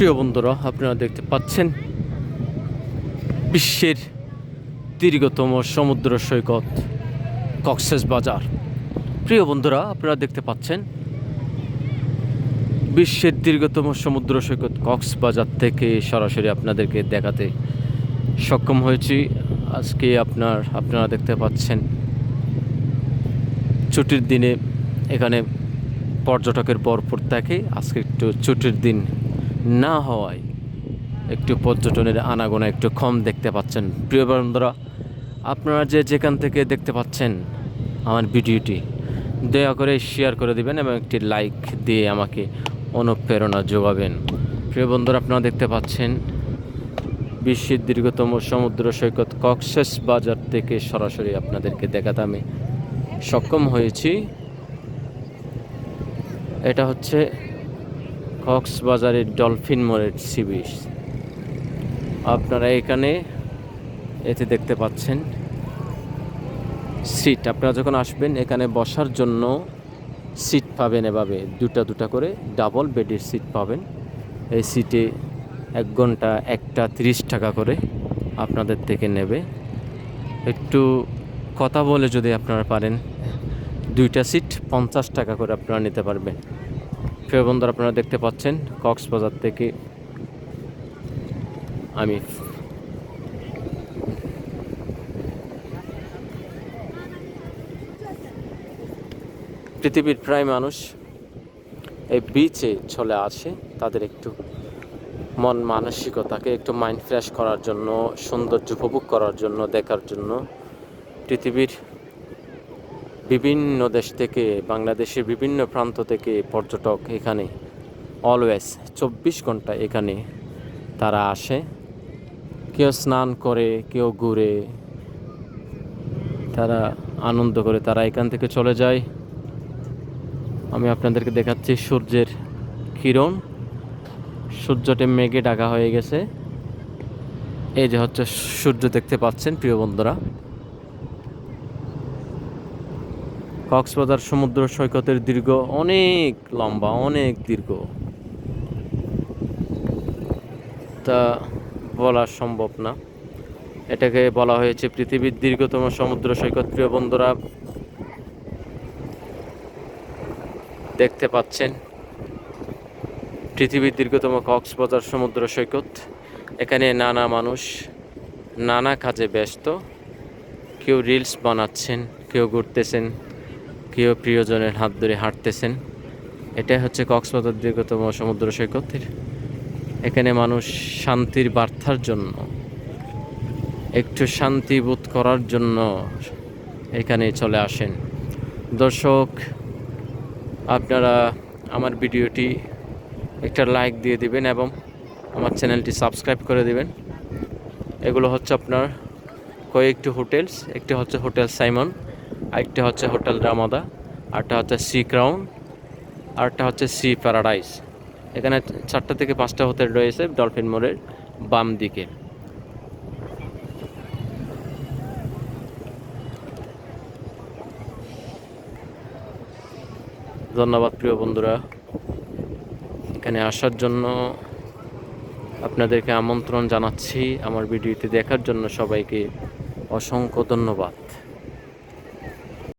প্রিয় বন্ধুরা, আপনারা দেখতে পাচ্ছেন বিশ্বের দীর্ঘতম সমুদ্র সৈকত কক্সেস বাজার। প্রিয় বন্ধুরা, আপনারা দেখতে পাচ্ছেন বিশ্বের দীর্ঘতম সমুদ্র সৈকত কক্সবাজার থেকে সরাসরি আপনাদেরকে দেখাতে সক্ষম হয়েছি। আজকে আপনার, আপনারা দেখতে পাচ্ছেন ছুটির দিনে এখানে পর্যটকের ভরপুর থাকে। আজকে একটু ছুটির দিন না হওয়ায় একটু পর্যটনের আনাগোনা একটু কম দেখতে পাচ্ছেন। প্রিয় বন্ধুরা, আপনারা যে যেখান থেকে দেখতে পাচ্ছেন আমার ভিডিওটি, দয়া করে শেয়ার করে দিবেন এবং একটি লাইক দিয়ে আমাকে অনুপ্রেরণা যোগাবেন। প্রিয় বন্ধুরা, আপনারা দেখতে পাচ্ছেন বিশ্বের দীর্ঘতম সমুদ্র সৈকত কক্সেস বাজার থেকে সরাসরি আপনাদেরকে দেখাতে আমি সক্ষম হয়েছি। এটা হচ্ছে কক্সবাজারের ডলফিন মোড়ের সি বিচ আপনারা এখানে এতে দেখতে পাচ্ছেন সিট। আপনারা যখন আসবেন, এখানে বসার জন্য সিট পাবেন এভাবে। দুটা দুটা করে ডাবল বেডের সিট পাবেন। এই সিটে এক ঘণ্টা, একটা তিরিশ টাকা করে আপনাদের থেকে নেবে। একটু কথা বলে যদি আপনারা পারেন, দুইটা সিট পঞ্চাশ টাকা করে আপনারা নিতে পারবেন। প্রিয় বন্ধুরা, আপনারা দেখতে পাচ্ছেন কক্সবাজার থেকে আমি পৃথিবীর প্রায় মানুষ এই বিচে চলে আসে তাদের একটু মন মানসিকতাকে, একটু মাইন্ড ফ্রেশ করার জন্য, সৌন্দর্য উপভোগ করার জন্য, দেখার জন্য। পৃথিবীর বিভিন্ন দেশ থেকে, বাংলাদেশের বিভিন্ন প্রান্ত থেকে পর্যটক এখানে অলওয়েজ চব্বিশ ঘণ্টা এখানে তারা আসে। কেউ স্নান করে, কেউ ঘুরে, তারা আনন্দ করে, তারা এখান থেকে চলে যায়। আমি আপনাদেরকে দেখাচ্ছি সূর্যের কিরণ। সূর্যটি মেঘে ঢাকা হয়ে গেছে। এই যে হচ্ছে সূর্য দেখতে পাচ্ছেন, প্রিয় বন্ধুরা। কক্সবাজার সমুদ্র সৈকতের দীর্ঘ, অনেক লম্বা, অনেক দীর্ঘ। তা বলা সম্ভব না। এটাকে বলা হয়েছে পৃথিবীর দীর্ঘতম সমুদ্র সৈকত। প্রিয় বন্ধুরা, দেখতে পাচ্ছেন, পৃথিবীর দীর্ঘতম কক্সবাজার সমুদ্র সৈকত। এখানে নানা মানুষ, নানা কাজে ব্যস্ত। কেউ রিলস বানাচ্ছেন, কেউ ঘুরতেছেন। কেউ প্রিয়জনের হাত ধরে হাঁটতেছেন। এটাই হচ্ছে কক্সবাজার দীর্ঘতম সমুদ্র সৈকতের। এখানে মানুষ শান্তির বার্তার জন্য, একটু শান্তি বোধ করার জন্য এখানে চলে আসেন। দর্শক, আপনারা আমার ভিডিওটি একটা লাইক দিয়ে দিবেন এবং আমার চ্যানেলটি সাবস্ক্রাইব করে দিবেন। এগুলো হচ্ছে আপনার কয়েকটি হোটেলস, একটি হচ্ছে হোটেল সাইমন। আরেকটি হচ্ছে হোটেল রামাদা আরটা হচ্ছে সি ক্রাউন আরটা হচ্ছে সি প্যারাডাইস। এখানে চারটা থেকে পাঁচটা হোটেল রয়েছে ডলফিন মোড়ের বাম দিকে। ধন্যবাদ প্রিয় বন্ধুরা। এখানে আসার জন্য আপনাদেরকে আমন্ত্রণ জানাচ্ছি। আমার ভিডিওটি দেখার জন্য সবাইকে অসংখ্য ধন্যবাদ।